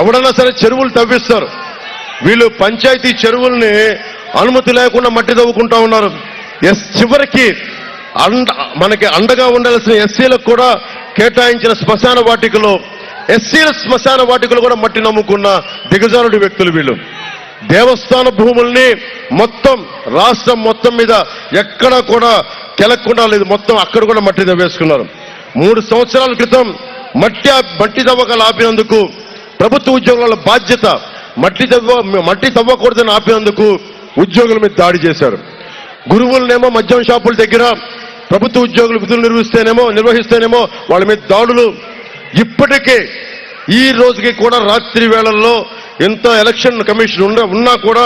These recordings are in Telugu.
ఎవడన్నా సరే చెరువులు తవ్విస్తారు. వీళ్ళు పంచాయతీ చెరువుల్ని అనుమతి లేకుండా మట్టి తవ్వుకుంటా ఉన్నారు. ఎస్ చివరికి అండ మనకి అండగా ఉండాల్సిన ఎస్సీలకు కూడా కేటాయించిన శ్మశాన వాటికలో ఎస్సీల శ్మశాన వాటికలు కూడా మట్టి నమ్ముకున్న దిగజారుడి వ్యక్తులు వీళ్ళు. దేవస్థాన భూముల్ని మొత్తం రాష్ట్రం మొత్తం మీద ఎక్కడా కూడా కెలక్కుండా లేదు. మొత్తం అక్కడ కూడా మట్టి తవ్వేసుకున్నారు. మూడు సంవత్సరాల క్రితం మట్టి మట్టి తవ్వకాలు ఆపినందుకు ప్రభుత్వ ఉద్యోగుల బాధ్యత మట్టి తవ్వ మట్టి తవ్వకూడదని ఆపేందుకు ఉద్యోగుల మీద దాడి చేశారు. గురువులనేమో మద్యం షాపుల దగ్గర ప్రభుత్వ ఉద్యోగులు విధులు నిర్వహిస్తేనేమో నిర్వహిస్తేనేమో వాళ్ళ మీద దాడులు. ఇప్పటికే ఈ రోజుకి కూడా రాత్రి వేళల్లో ఎంత ఎలక్షన్ కమిషన్ ఉన్న ఉన్నా కూడా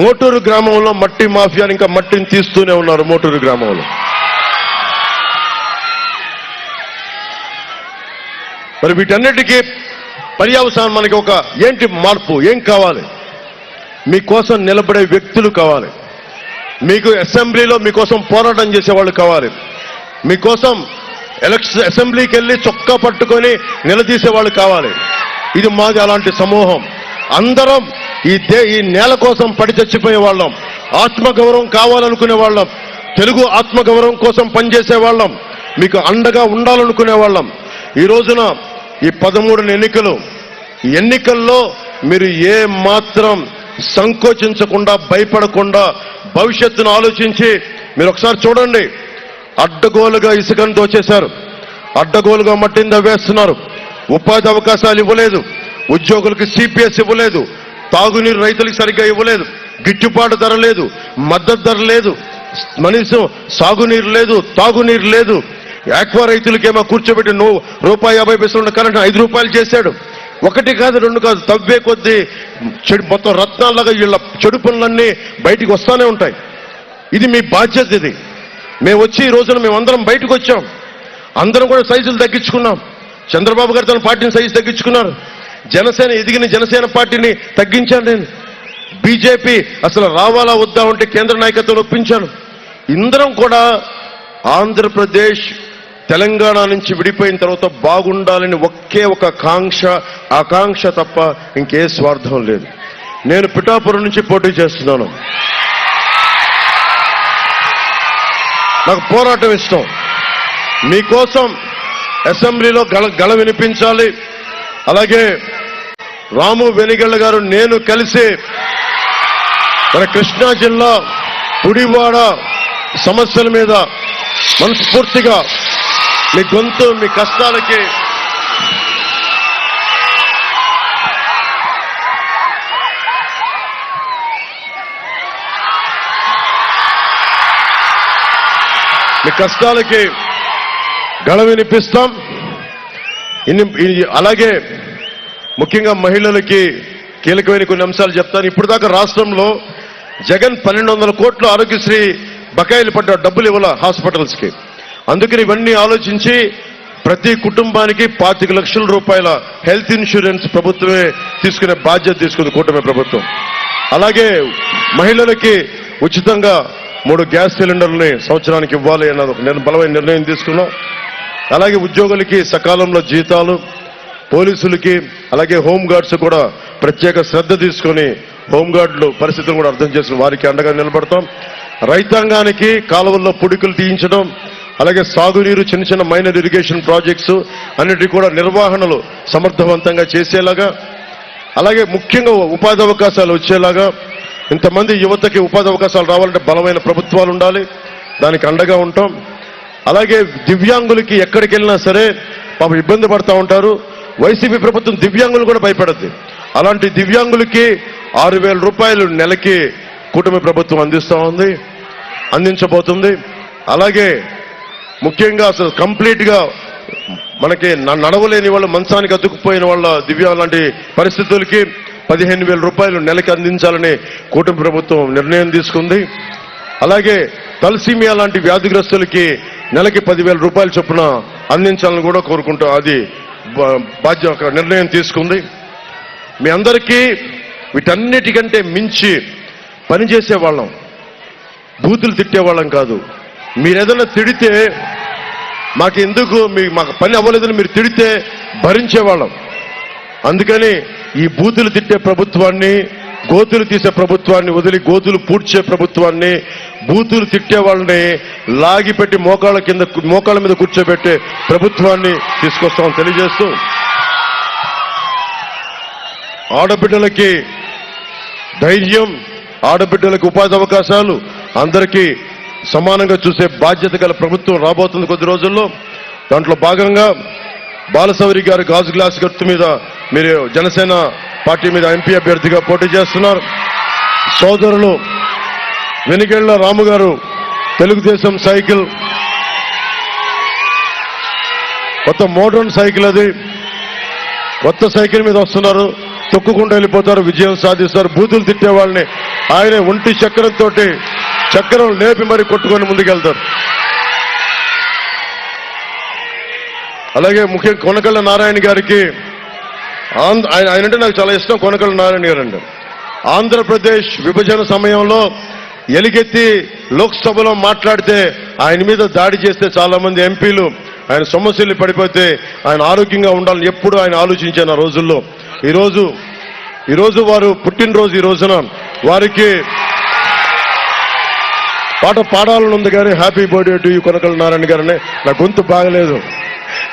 మోటూరు గ్రామంలో మట్టి మాఫియా ఇంకా మట్టిని తీస్తూనే ఉన్నారు మోటూరు గ్రామంలో. మరి వీటన్నిటికీ పర్యావసానం మనకి ఒక ఏంటి మార్పు? ఏం కావాలి? మీకోసం నిలబడే వ్యక్తులు కావాలి. మీకు అసెంబ్లీలో మీకోసం పోరాటం చేసేవాళ్ళు కావాలి. మీకోసం ఎలక్షన్ అసెంబ్లీకి వెళ్ళి చొక్కా పట్టుకొని నిలదీసే వాళ్ళు కావాలి. ఇది మాది అలాంటి సమూహం. అందరం ఈ దే ఈ నేల కోసం పడి చచ్చిపోయే వాళ్ళం. ఆత్మగౌరవం కావాలనుకునే వాళ్ళం. తెలుగు ఆత్మగౌరవం కోసం పనిచేసే వాళ్ళం. మీకు అండగా ఉండాలనుకునే వాళ్ళం. ఈ రోజున ఈ పదమూడు ఎన్నికలు ఎన్నికల్లో మీరు ఏ మాత్రం సంకోచించకుండా భయపడకుండా భవిష్యత్తును ఆలోచించి మీరు ఒకసారి చూడండి. అడ్డగోలుగా ఇసుకను దోచేశారు అడ్డగోలుగా మట్టిని వేస్తున్నారు. ఉపాధి అవకాశాలు ఇవ్వలేదు. ఉద్యోగులకు సిపిఎస్ ఇవ్వలేదు. తాగునీరు రైతులకు సరిగ్గా ఇవ్వలేదు. గిట్టుబాటు ధర లేదు. మద్దతు ధర లేదు. మనిషి సాగునీరు లేదు. తాగునీరు లేదు. ఆక్వా రైతులకేమో కూర్చోబెట్టి నో రూపాయి యాభై పైసలు కరెంట్ ఐదు రూపాయలు చేశాడు. ఒకటి కాదు రెండు కాదు తవ్వే కొద్దీ చెడు మొత్తం రత్నాలుగా వీళ్ళ చెడు పనులన్నీ బయటికి వస్తూనే ఉంటాయి. ఇది మీ బాధ్యత ఇది. మేము వచ్చి ఈ రోజున మేమందరం బయటకు వచ్చాం. అందరం కూడా సైజులు తగ్గించుకున్నాం. చంద్రబాబు గారు తన పార్టీని సైజు తగ్గించుకున్నారు. జనసేన ఎదిగిన జనసేన పార్టీని తగ్గించాను నేను. బీజేపీ అసలు రావాలా వద్దా ఉంటే కేంద్ర నాయకత్వం ఒప్పించాను. ఇందరం కూడా ఆంధ్రప్రదేశ్ తెలంగాణ నుంచి విడిపోయిన తర్వాత బాగుండాలని ఒకే ఒక కాంక్ష ఆకాంక్ష తప్ప ఇంకే స్వార్థం లేదు. నేను పిఠాపురం నుంచి పోటీ చేస్తున్నాను. నాకు పోరాటం ఇష్టం. మీకోసం అసెంబ్లీలో గళ గళ వినిపించాలి. అలాగే రాము వెనిగళ్ళ గారు నేను కలిసి మన కృష్ణా జిల్లా పుడివాడ సమస్యల మీద మనస్ఫూర్తిగా మీ గొంతు మీ కష్టాలకి. మీ కష్టాలకి గళం వినిపిస్తాం ఇన్ని అలాగే ముఖ్యంగా మహిళలకి కీలకమైన కొన్ని అంశాలు చెప్తాను. ఇప్పుడు దాకా రాష్ట్రంలో జగన్ పన్నెండు వందల కోట్లు ఆరోగ్యశ్రీ బకాయిలు పడ్డ డబ్బులు ఇవ్వాల హాస్పిటల్స్కి. అందుకని ఇవన్నీ ఆలోచించి ప్రతి కుటుంబానికి పాతిక లక్షల రూపాయల హెల్త్ ఇన్సూరెన్స్ ప్రభుత్వమే తీసుకునే బాధ్యత తీసుకుంది కూటమి ప్రభుత్వం. అలాగే మహిళలకి ఉచితంగా మూడు గ్యాస్ సిలిండర్లని సంవత్సరానికి ఇవ్వాలి అన్నది ఒక బలమైన నిర్ణయం తీసుకున్నాం. అలాగే ఉద్యోగులకి సకాలంలో జీతాలు పోలీసులకి అలాగే హోమ్ గార్డ్స్ కూడా ప్రత్యేక శ్రద్ధ తీసుకొని హోమ్ గార్డులు పరిస్థితులు కూడా అర్థం చేసుకుని వారికి అండగా నిలబడతాం. రైతాంగానికి కాలువల్లో పుడికలు తీయించడం అలాగే సాగునీరు చిన్న చిన్న మైనర్ ఇరిగేషన్ ప్రాజెక్ట్స్ అన్నిటి కూడా నిర్వహణలు సమర్థవంతంగా చేసేలాగా అలాగే ముఖ్యంగా ఉపాధి అవకాశాలు వచ్చేలాగా ఇంతమంది యువతకి ఉపాధి అవకాశాలు రావాలంటే బలమైన ప్రభుత్వాలు ఉండాలి దానికి అండగా ఉంటాం. అలాగే దివ్యాంగులకి ఎక్కడికి వెళ్ళినా సరే పాప ఇబ్బంది పడతా ఉంటారు. వైసీపీ ప్రభుత్వం దివ్యాంగులు కూడా భయపడద్ది. అలాంటి దివ్యాంగులకి ఆరు వేల రూపాయలు నెలకి కూటమి ప్రభుత్వం అందిస్తూ ఉంది అందించబోతుంది. అలాగే ముఖ్యంగా అసలు కంప్లీట్గా మనకి నడవలేని వాళ్ళు మంచానికి అతుక్కుపోయిన వాళ్ళ దివ్య లాంటి పరిస్థితులకి పదిహేను వేల రూపాయలు నెలకి అందించాలని కూటమి ప్రభుత్వం నిర్ణయం తీసుకుంది. అలాగే తలసీమియా లాంటి వ్యాధిగ్రస్తులకి నెలకి పదివేల రూపాయల చొప్పున అందించాలని కూడా కోరుకుంటూ అది బాధ్య ఒక నిర్ణయం తీసుకుంది. మీ అందరికీ వీటన్నిటికంటే మించి పనిచేసే వాళ్ళం బూతులు తిట్టేవాళ్ళం కాదు. మీరు ఏదైనా తిడితే మాకు ఎందుకు మీ మాకు పని అవ్వలేదని మీరు తిడితే భరించేవాళ్ళం. అందుకని ఈ బూతులు తిట్టే ప్రభుత్వాన్ని గోతులు తీసే ప్రభుత్వాన్ని వదిలి గోతులు పూడ్చే ప్రభుత్వాన్ని బూతులు తిట్టే వాళ్ళని లాగిపెట్టి మోకాళ్ళ కింద మోకాళ్ళ మీద కూర్చోబెట్టే ప్రభుత్వాన్ని తీసుకొస్తామని తెలియజేస్తూ ఆడబిడ్డలకి ధైర్యం ఆడబిడ్డలకు ఉపాధి అవకాశాలు అందరికీ సమానంగా చూసే బాధ్యత గల ప్రభుత్వం రాబోతుంది కొద్ది రోజుల్లో. దాంట్లో భాగంగా బాలసౌరి గారు గాజు గ్లాస్ గుర్తు మీద మీరు జనసేన పార్టీ మీద ఎంపీ అభ్యర్థిగా పోటీ చేస్తున్నారు. సోదరులు వెనుగెళ్ళ రాము గారు తెలుగుదేశం సైకిల్. కొత్త మోడర్న్ సైకిల్ అది. కొత్త సైకిల్ మీద వస్తున్నారు. తొక్కుకుండా వెళ్ళిపోతారు. విజయం సాధిస్తారు. బూతులు తిట్టే వాళ్ళని. ఆయన ఒంటి చక్రంతో చక్రం లేపి మరి కొట్టుకొని ముందుకెళ్తారు. అలాగే ముఖ్యం కొనకళ్ళ నారాయణ గారికి ఆయన ఆయన అంటే నాకు చాలా ఇష్టం కొనకళ్ళ నారాయణ గారు అండి ఆంధ్రప్రదేశ్ విభజన సమయంలో ఎలిగెత్తి లోక్సభలో మాట్లాడితే ఆయన మీద దాడి చేస్తే చాలామంది ఎంపీలు ఆయన సమస్యలు పడిపోతే ఆయన ఆరోగ్యంగా ఉండాలని ఎప్పుడు ఆయన ఆలోచించాను ఆ రోజుల్లో. ఈరోజు ఈరోజు వారు పుట్టినరోజు ఈ రోజున వారికి పాట పాడాలని ఉంది కానీ happy birthday to you Konakala Narayana గారని. నా గొంతు బాగలేదు.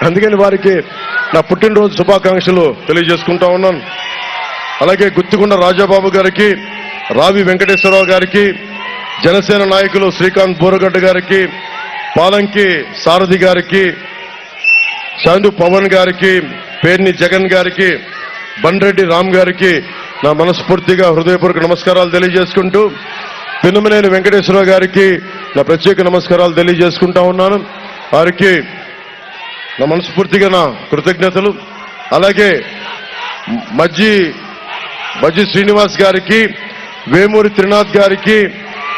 అందుకని వారికి నా పుట్టినరోజు శుభాకాంక్షలు తెలియజేసుకుంటా ఉన్నాను. అలాగే గుత్తికొండ రాజాబాబు గారికి రావి వెంకటేశ్వరరావు గారికి జనసేన నాయకులు శ్రీకాంత్ బోరగడ్డ గారికి పాలంకి సారథి గారికి చాందు పవన్ గారికి పేర్ని జగన్ గారికి బండ్రెడ్డి రామ్ గారికి నా మనస్ఫూర్తిగా హృదయపూర్వక నమస్కారాలు తెలియజేసుకుంటూ పిన్నమనేని వెంకటేశ్వరరావు గారికి నా ప్రత్యేక నమస్కారాలు తెలియజేసుకుంటా ఉన్నాను. వారికి నా మనస్ఫూర్తిగా నా కృతజ్ఞతలు. అలాగే మజ్జి మజ్జి శ్రీనివాస్ గారికి వేమూరి త్రినాథ్ గారికి